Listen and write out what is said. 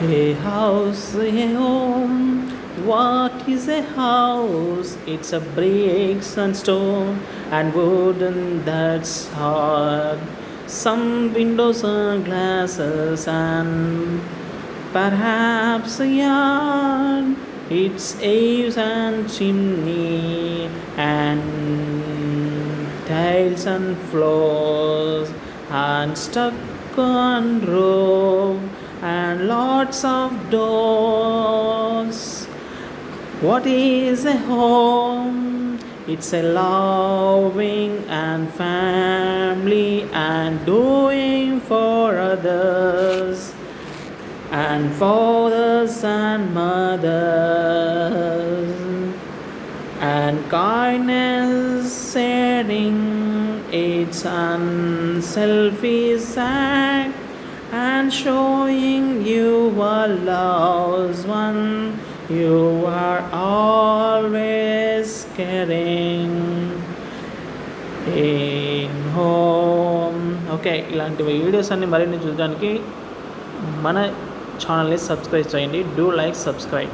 A house, a home. What is a house? It's a bricks and stone and wooden that's hard. Some windows are glasses and perhaps a yard. It's eaves and chimney and tiles and floors and stucco and roof and lots of doors. What is a home? It's a loving and family and doing for others and fathers and mothers and kindness sharing its unselfish act and showing you a loves one. You are always caring. In home. Okay ఇలాంటి videos అన్ని మరిన్ని చూడడానికి మన ఛానల్ని subscribe చేయండి. Do like subscribe